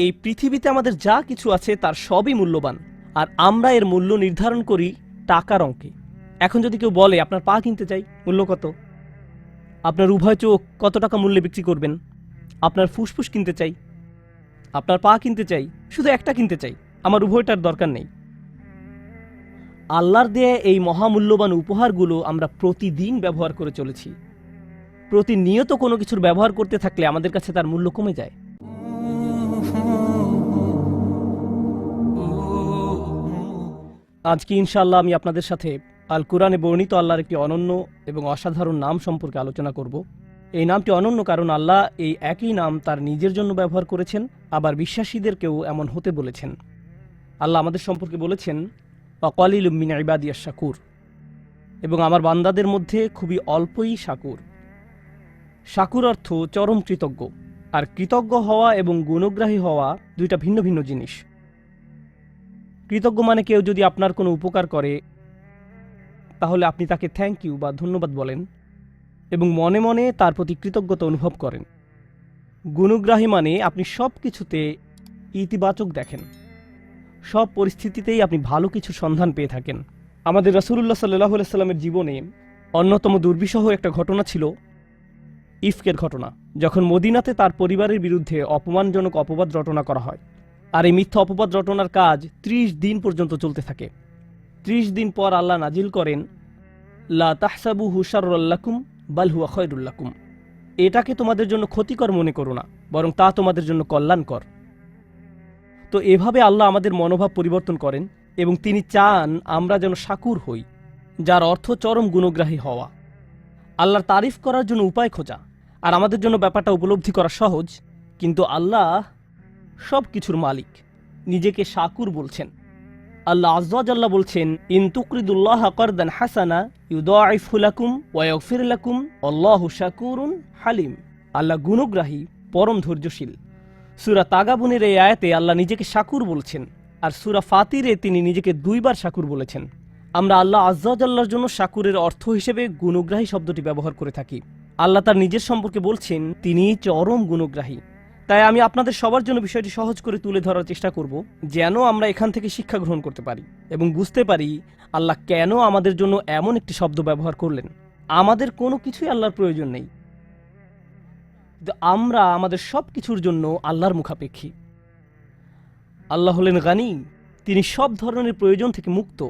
এই পৃথিবীতে আমাদের যা কিছু আছে তার সবই মূল্যবান। আর আমরা এর মূল্য নির্ধারণ করি টাকার অঙ্কে। এখন যদি কেউ বলে, আপনার পা কিনতে চাই, মূল্য কত? আপনার উভয় চোখ কত টাকা মূল্যে বিক্রি করবেন? আপনার ফুসফুস কিনতে চাই। আপনার পা কিনতে চাই? শুধু একটা কিনতে চাই। আমার উভয়টার দরকার নেই। আল্লাহর দেয়া এই মহামূল্যবান উপহারগুলো আমরা প্রতিদিন ব্যবহার করে চলেছি। প্রতিনিয়ত কোনো কিছুর ব্যবহার করতে থাকলে আমাদের কাছে তার মূল্য কমে যায়। আজকে ইনশাআল্লাহ আমি আপনাদের সাথে আল কোরআনে বর্ণিত আল্লাহর একটি অনন্য এবং অসাধারণ নাম সম্পর্কে আলোচনা করব। এই নামটি অনন্য কারণ আল্লাহ এই একই নাম তার নিজের জন্য ব্যবহার করেছেন, আবার বিশ্বাসীদেরকেও এমন হতে বলেছেন। আল্লাহ আমাদের সম্পর্কে বলেছেন অকালিল মিন ইবাদিয়া শাকুর এবং আমার বান্দাদের মধ্যে খুবই অল্পই শাকুর। শাকুর অর্থ চরম কৃতজ্ঞ। আর কৃতজ্ঞ হওয়া এবং গুণগ্রাহী হওয়া দুইটা ভিন্ন ভিন্ন জিনিস। কৃতজ্ঞ মানে কেউ যদি আপনার কোনো উপকার করে, তাহলে আপনি তাকে থ্যাংক ইউ বা ধন্যবাদ বলেন এবং মনে মনে তার প্রতি কৃতজ্ঞতা অনুভব করেন। গুণগ্রাহী মানে আপনি সব কিছুতে ইতিবাচক দেখেন। সব পরিস্থিতিতেই আপনি ভালো কিছু সন্ধান পেয়ে থাকেন। আমাদের রসুল্লাহ সাল্লাহ সাল্লামের জীবনে অন্যতম দুর্বিষহ একটা ঘটনা ছিল ইফকের ঘটনা, যখন মদিনাতে তার পরিবারের বিরুদ্ধে অপমানজনক অপবাদ রটনা করা হয়। আর এই মিথ্যা অপবাদ রটনার কাজ ত্রিশ দিন পর্যন্ত চলতে থাকে। ত্রিশ দিন পর আল্লাহ নাজিল করেন, লা তাহসাবু হুসারুল্লাকুম বাল হুয়া খয়রুল্লাকুম এটাকে তোমাদের জন্য ক্ষতিকর মনে করো না, বরং তা তোমাদের জন্য কল্যাণকর। তো এভাবে আল্লাহ আমাদের মনোভাব পরিবর্তন করেন এবং তিনি চান আমরা যেন শাকুর হই, যার অর্থ চরম গুণগ্রাহী হওয়া। আল্লাহর তারিফ করার জন্য উপায় খোঁজা, আর আমাদের জন্য ব্যাপারটা উপলব্ধি করা সহজ, কিন্তু আল্লাহ সব কিছুর মালিক। নিজেকে শাকুর বলছেন। আল্লাহ আজ্লাহ বলছেন ইন্তুকরিদুল্লাহ করদান হাসানা ইউদাইফুলাকুম ওয়াইফিরলাকুম আল্লাহ শাকুরুন হালিম। আল্লাহ গুণগ্রাহী, পরম ধৈর্যশীল। সুরা তাগাবুনের এই আয়াতে আল্লাহ নিজেকে শাকুর বলছেন, আর সুরা ফাতিরে তিনি নিজেকে দুইবার শাকুর বলেছেন। আমরা আল্লাহ আজ্লাহর জন্য শাকুরের অর্থ হিসেবে গুণগ্রাহী শব্দটি ব্যবহার করে থাকি। আল্লাহ তার নিজের সম্পর্কে বলছেন তিনি চরম গুণগ্রাহী। তাই আমি আপনাদের সবার জন্য বিষয়টি সহজ করে তুলে ধরার চেষ্টা করব, যেন আমরা এখান থেকে শিক্ষা গ্রহণ করতে পারি এবং বুঝতে পারি আল্লাহ কেন আমাদের জন্য এমন একটি শব্দ ব্যবহার করলেন। আমাদের কোনো কিছুই আল্লাহর প্রয়োজন নেই। আমরা আমাদের সব কিছুর জন্য আল্লাহর মুখাপেক্ষী। আল্লাহ হলেন গানি, তিনি সব ধরনের প্রয়োজন থেকে মুক্ত।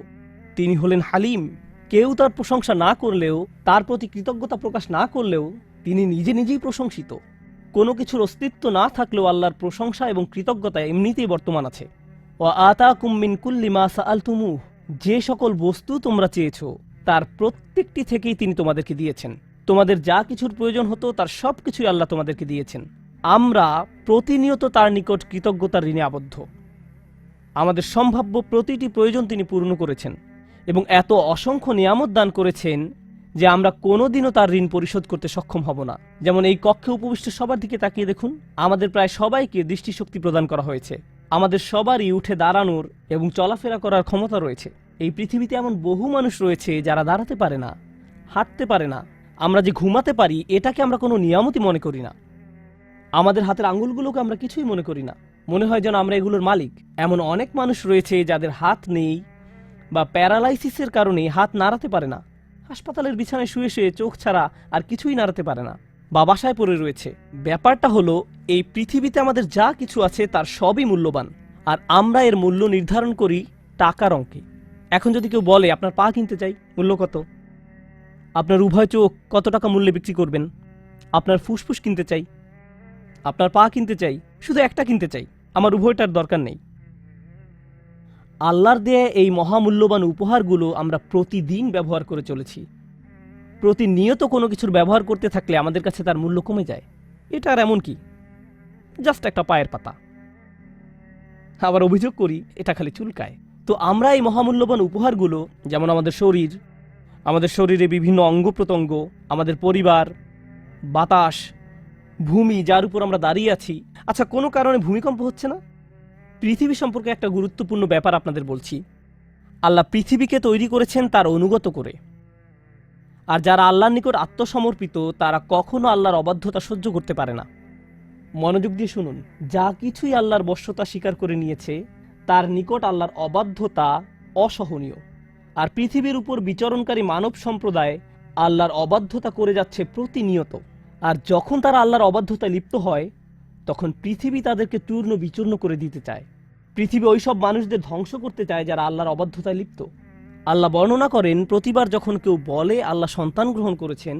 তিনি হলেন হালিম, কেউ তার প্রশংসা না করলেও, তার প্রতি কৃতজ্ঞতা প্রকাশ না করলেও, তিনি নিজে নিজেই প্রশংসিত। কোনো কিছুর অস্তিত্ব না থাকলেও আল্লাহর প্রশংসা এবং কৃতজ্ঞতা এমনিতেই বর্তমান আছে। ও আতা কুম্মিন কুল্লিমা আলতুমু যে সকল বস্তু তোমরা চেয়েছো, তার প্রত্যেকটি থেকেই তিনি তোমাদেরকে দিয়েছেন। তোমাদের যা কিছুর প্রয়োজন হতো, তার সব কিছুই আল্লাহ তোমাদেরকে দিয়েছেন। আমরা প্রতিনিয়ত তার নিকট কৃতজ্ঞতার ঋণে আবদ্ধ। আমাদের সম্ভাব্য প্রতিটি প্রয়োজন তিনি পূর্ণ করেছেন এবং এত অসংখ্য নিয়ামত দান করেছেন যে আমরা কোনোদিনও তার ঋণ পরিশোধ করতে সক্ষম হব না। যেমন এই কক্ষে উপবিষ্ট সবার দিকে তাকিয়ে দেখুন, আমাদের প্রায় সবাইকে দৃষ্টিশক্তি প্রদান করা হয়েছে। আমাদের সবারই উঠে দাঁড়ানোর এবং চলাফেরা করার ক্ষমতা রয়েছে। এই পৃথিবীতে এমন বহু মানুষ রয়েছে যারা দাঁড়াতে পারে না, হাঁটতে পারে না। আমরা যে ঘুমাতে পারি, এটাকে আমরা কোনো নিয়ামতই মনে করি না। আমাদের হাতের আঙুলগুলোকে আমরা কিছুই মনে করি না। মনে হয় যেন আমরা এগুলোর মালিক। এমন অনেক মানুষ রয়েছে যাদের হাত নেই বা প্যারালাইসিসের কারণে হাত নাড়াতে পারে না। হাসপাতালের বিছানায় শুয়ে শুয়ে চোখ ছাড়া আর কিছুই নাড়াতে পারে না। বা বাসায় পড়ে রয়েছে। ব্যাপারটা হলো, এই পৃথিবীতে আমাদের যা কিছু আছে তার সবই মূল্যবান। আর আমরা এর মূল্য নির্ধারণ করি টাকার অঙ্কে। এখন যদি কেউ বলে, আপনার পা কিনতে চাই, মূল্য কত? আপনার উভয় চোখ কত টাকা মূল্যে বিক্রি করবেন? আপনার ফুসফুস কিনতে চাই। আপনার পা কিনতে চাই? শুধু একটা কিনতে চাই। আমার উভয়টার দরকার নেই। আল্লাহর দেয়া এই মহামূল্যবান উপহারগুলো আমরা প্রতিদিন ব্যবহার করে চলেছি। প্রতিনিয়ত কোনো কিছুর ব্যবহার করতে থাকলে আমাদের কাছে তার মূল্য কমে যায়। এটা আর এমন কি? জাস্ট একটা পায়ের পাতা। আবার অভিযোগ করি, এটা খালি চুলকায়। তো আমরা এই মহামূল্যবান উপহারগুলো, যেমন আমাদের শরীর, আমাদের শরীরে বিভিন্ন অঙ্গ প্রত্যঙ্গ, আমাদের পরিবার, বাতাস, ভূমি, যার উপর আমরা দাঁড়িয়ে আছি আচ্ছা কোনো কারণে ভূমিকম্প হচ্ছে না? পৃথিবী সম্পর্কে একটা গুরুত্বপূর্ণ ব্যাপার আপনাদের বলছি। আল্লাহ পৃথিবীকে তৈরি করেছেন তার অনুগত করে। আর যারা আল্লাহর নিকট আত্মসমর্পিত, তারা কখনো আল্লাহর অবাধ্যতা সহ্য করতে পারে না। মনোযোগ দিয়ে শুনুন, যা কিছুই আল্লাহর বশ্যতা স্বীকার করে নিয়েছে, তার নিকট আল্লাহর অবাধ্যতা অসহনীয়। আর পৃথিবীর উপর বিচরণকারী মানব সম্প্রদায় আল্লাহর অবাধ্যতা করে যাচ্ছে প্রতিনিয়ত। আর যখন তারা আল্লাহর অবাধ্যতায় লিপ্ত হয় তখন পৃথিবী তাদেরকে চূর্ণ বিচূর্ণ করে দিতে চায়। পৃথিবী ওইসব মানুষদের ধ্বংস করতে চায় যারা আল্লাহর অবাধ্যতায় লিপ্ত। আল্লাহ বর্ণনা করেন, প্রতিবার যখন কেউ বলে, আল্লাহ সন্তান গ্রহণ করেছেন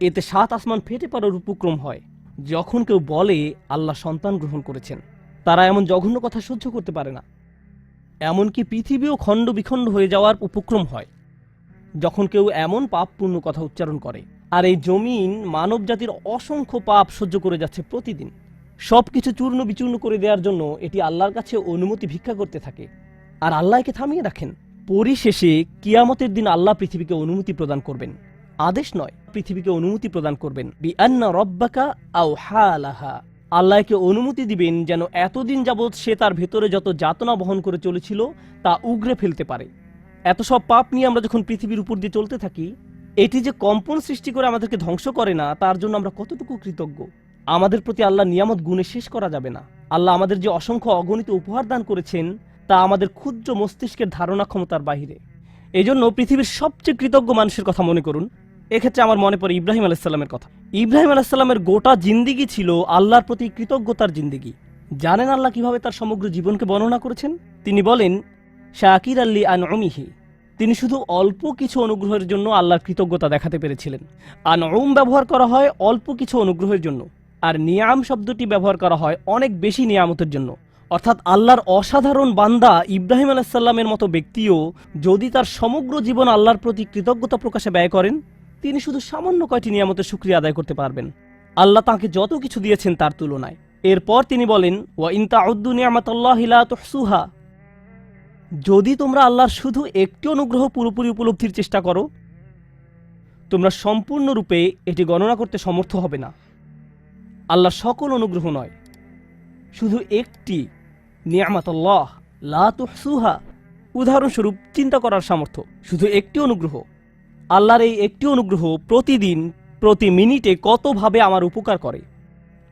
এতে সাত আসমান ফেটে পড়ার উপক্রম হয়। যখন কেউ বলে, আল্লাহ সন্তান গ্রহণ করেছেন, তারা এমন জঘন্য কথা সহ্য করতে পারে না। এমনকি পৃথিবীও খণ্ড বিখণ্ড হয়ে যাওয়ার উপক্রম হয়। যখন কেউ এমন পাপপূর্ণ কথা উচ্চারণ করে আর এই জমিন মানব জাতির অসংখ্য পাপ সহ্য করে যাচ্ছে প্রতিদিন। সব কিছু চূর্ণ বিচূর্ণ করে দেওয়ার জন্য এটি আল্লাহর কাছে অনুমতি ভিক্ষা করতে থাকে। আর আল্লাহ একে থামিয়ে রাখেন। পরিশেষে কিয়ামতের দিন আল্লাহ পৃথিবীকে অনুমতি প্রদান করবেন। আদেশ নয়, পৃথিবীকে অনুমতি প্রদান করবেন। বি আন্না রব্বাকা আও হালাহা আল্লাহকে অনুমতি দিবেন যেন এতদিন যাবৎ সে তার ভেতরে যত যাতনা বহন করে চলেছিল তা উগরে ফেলতে পারে। এত সব পাপ নিয়ে আমরা যখন পৃথিবীর উপর দিয়ে চলতে থাকি এটি যে কম্পন সৃষ্টি করে আমাদেরকে ধ্বংস করে না, তার জন্য আমরা কতটুকু কৃতজ্ঞ? আমাদের প্রতি আল্লাহ নিয়ামত গুণে শেষ করা যাবে না। আল্লাহ আমাদের যে অসংখ্য অগণিত উপহার দান করেছেন, তা আমাদের ক্ষুদ্র মস্তিষ্কের ধারণা ক্ষমতার বাহিরে। এজন্য পৃথিবীর সবচেয়ে কৃতজ্ঞ মানুষের কথা মনে করুন। এক্ষেত্রে আমার মনে পড়ে ইব্রাহিম আলাইসাল্লামের কথা। ইব্রাহিম আলাইসাল্লামের গোটা জিন্দিগি ছিল আল্লাহর প্রতি কৃতজ্ঞতার জিন্দিগি। জানেন আল্লাহ কীভাবে তার সমগ্র জীবনকে বর্ণনা করেছেন? তিনি বলেন শাকির আল্লি আন অমিহি তিনি শুধু অল্প কিছু অনুগ্রহের জন্য আল্লাহর কৃতজ্ঞতা দেখাতে পেরেছিলেন। আর ওম ব্যবহার করা হয় অল্প কিছু অনুগ্রহের জন্য। আর নিয়াম শব্দটি ব্যবহার করা হয় অনেক বেশি নিয়ামতের জন্য। অর্থাৎ আল্লাহর অসাধারণ বান্দা ইব্রাহিম আলাইসাল্লামের মতো ব্যক্তিও যদি তার সমগ্র জীবন আল্লাহর প্রতি কৃতজ্ঞতা প্রকাশে ব্যয় করেন, তিনি শুধু সামান্য কয়টি নিয়ামতের সুক্রিয়া আদায় করতে পারবেন। আল্লাহ তাকে যত কিছু দিয়েছেন তার তুলনায়। এরপর তিনি বলেন, ওয়া ইনতা উদ্দু নিয়ামতাল্লাহ তুহসুহা। যদি তোমরা আল্লাহর শুধু একটি অনুগ্রহ পুরোপুরি উপলব্ধির চেষ্টা করো, তোমরা সম্পূর্ণরূপে এটি গণনা করতে সমর্থ হবে না। আল্লাহ সকল অনুগ্রহ নয়, শুধু একটি নিয়ামাতাল্লাহ লা উদাহরণস্বরূপ, চিন্তা করার সামর্থ্য, শুধু একটি অনুগ্রহ। আল্লাহর এই একটি অনুগ্রহ প্রতিদিন, প্রতি মিনিটে কতভাবে আমার উপকার করে?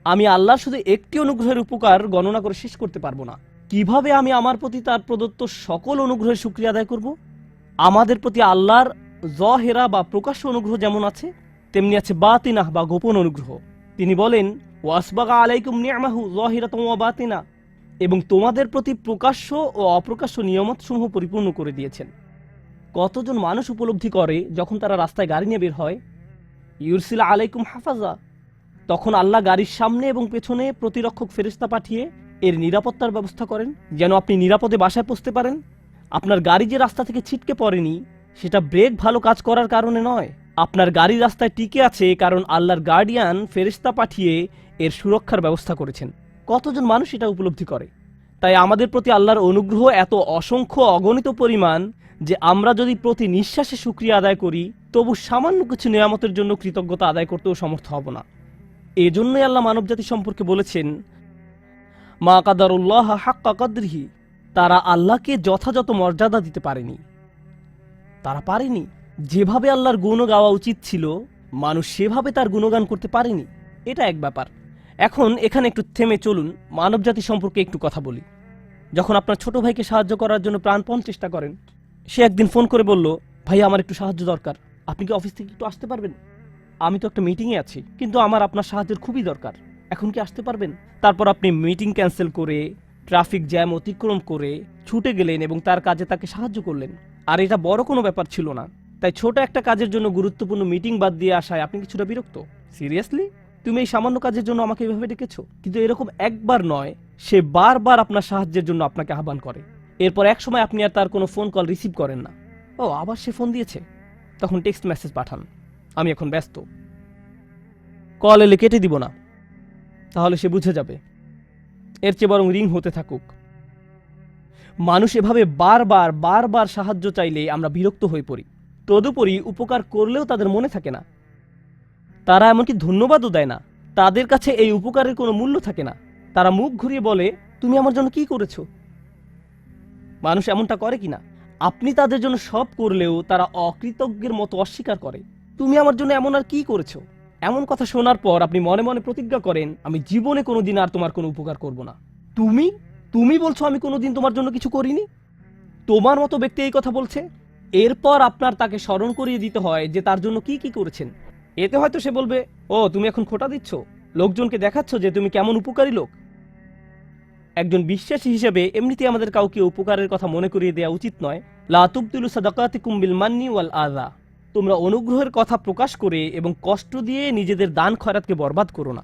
আমি আল্লাহর শুধু একটি অনুগ্রহের উপকার গণনা করে শেষ করতে পারব না। কীভাবে আমি আমার প্রতি তার প্রদত্ত সকল অনুগ্রহের সুক্রিয়া আদায় করব? আমাদের প্রতি আল্লাহর জহেরা বা প্রকাশ্য অনুগ্রহ যেমন আছে, তেমনি আছে বাতিনাহ বা গোপন অনুগ্রহ। তিনি বলেন, ওয়াসবাগা আলাইকুম নিয়ামাহু জহিরা তোমা বাতিনা এবং তোমাদের প্রতি প্রকাশ্য ও অপ্রকাশ্য নিয়ামতসমূহ পরিপূর্ণ করে দিয়েছেন। কতজন মানুষ উপলব্ধি করে যখন তারা রাস্তায় গাড়ি নিয়ে বের হয়? ইউরসিলা আলাইকুম হাফাজা তখন আল্লাহ গাড়ির সামনে এবং পেছনে প্রতিরক্ষক ফেরিস্তা পাঠিয়ে এর নিরাপত্তার ব্যবস্থা করেন, যেন আপনি নিরাপদে বাসায় পৌঁছতে পারেন। আপনার গাড়ি যে রাস্তা থেকে ছিটকে পড়েনি, সেটা ব্রেক ভালো কাজ করার কারণে নয়। আপনার গাড়ি রাস্তায় টিকে আছে কারণ আল্লাহর গার্ডিয়ান ফেরিস্তা পাঠিয়ে এর সুরক্ষার ব্যবস্থা করেছেন। কতজন মানুষ এটা উপলব্ধি করে? তাই আমাদের প্রতি আল্লাহর অনুগ্রহ এত অসংখ্য অগণিত পরিমাণ যে আমরা যদি প্রতি নিঃশ্বাসে সুক্রিয়া আদায় করি, তবু সামান্য কিছু নিয়ামতের জন্য কৃতজ্ঞতা আদায় করতেও সমর্থ হব না। এজন্যই আল্লাহ মানবজাতি সম্পর্কে বলেছেন মা কাদারুল্লাহ হাক্কা কদ্রিহি, তারা আল্লাহকে যথাযথ মর্যাদা দিতে পারেনি। তারা পারেনি। যেভাবে আল্লাহর গুণ গাওয়া উচিত ছিল, মানুষ সেভাবে তার গুণগান করতে পারেনি। এটা এক ব্যাপার। এখন এখানে একটু থেমে চলুন, মানবজাতি সম্পর্কে একটু কথা বলি। যখন আপনার ছোট ভাইকে সাহায্য করার জন্য প্রাণপণ চেষ্টা করেন, সে একদিন ফোন করে বলল ভাই আমার একটু সাহায্য দরকার। আপনি কি অফিস থেকে একটু আসতে পারবেন? আমি তো একটা মিটিংয়ে আছি, কিন্তু আমার আপনার সাহায্যের খুবই দরকার। এখন কি আসতে পারবেন? তারপর আপনি মিটিং ক্যান্সেল করে ট্রাফিক জ্যাম অতিক্রম করে ছুটে গেলেন এবং তার কাজে তাকে সাহায্য করলেন। আর এটা বড় কোনো ব্যাপার ছিল না। তাই ছোট একটা কাজের জন্য গুরুত্বপূর্ণ মিটিং বাদ দিয়ে আসায় আপনি কিছুটা বিরক্ত। সিরিয়াসলি তুমি এই সামান্য কাজের জন্য আমাকে এভাবে ডেকেছো? কিন্তু এরকম একবার নয়, সে বারবার আপনার সাহায্যের জন্য আপনাকে আহ্বান করে। এরপর এক সময় আপনি আর তার কোনো ফোন কল রিসিভ করেন না। ও, আবার সে ফোন দিয়েছে। তখন টেক্সট মেসেজ পাঠান। আমি এখন ব্যস্ত। কল এলে কেটে দিব না। তাহলে সে বুঝে যাবে। এর চেয়ে বরং রিং হতে থাকুক। মানুষ এভাবে বারবার বারবার সাহায্য চাইলে আমরা বিরক্ত হয়ে পড়ি। তদুপরি উপকার করলেও তাদের মনে থাকে না। তারা এমনকি ধন্যবাদও দেয় না। তাদের কাছে এই উপকারের কোনো মূল্য থাকে না। তারা মুখ ঘুরিয়ে বলে, তুমি আমার জন্য কি করেছ? মানুষ এমনটা করে কিনা? আপনি তাদের জন্য সব করলেও তারা অকৃতজ্ঞের মতো অস্বীকার করে। তুমি আমার জন্য এমন আর কি করেছ? এমন কথা শোনার পর আপনি মনে মনে প্রতিজ্ঞা করেন, আমি জীবনে কোনোদিন আর তোমার কোনো উপকার করব না। তুমি? তুমি বলছো আমি কোনোদিন তোমার জন্য কিছু করিনি? তোমার মতো ব্যক্তি এই কথা বলছে? এরপর আপনার তাকে স্মরণ করিয়ে দিতে হয় যে তার জন্য কি কি করেছেন। এতে হয়তো সে বলবে, ও, তুমি এখন খোটা দিচ্ছ? লোকজনকে দেখাচ্ছ যে তুমি কেমন উপকারী লোক? একজন বিশ্বাসী হিসেবে এমনিতে আমাদের কাউকে উপকারের কথা মনে করিয়ে দেওয়া উচিত নয়। লাতুবতুলু সাদাকাতিকুম বিল মান্নি ওয়াল আযা। তোমরা অনুগ্রহের কথা প্রকাশ করে এবং কষ্ট দিয়ে নিজেদের দান খয়রাতকে বরবাদ করো না।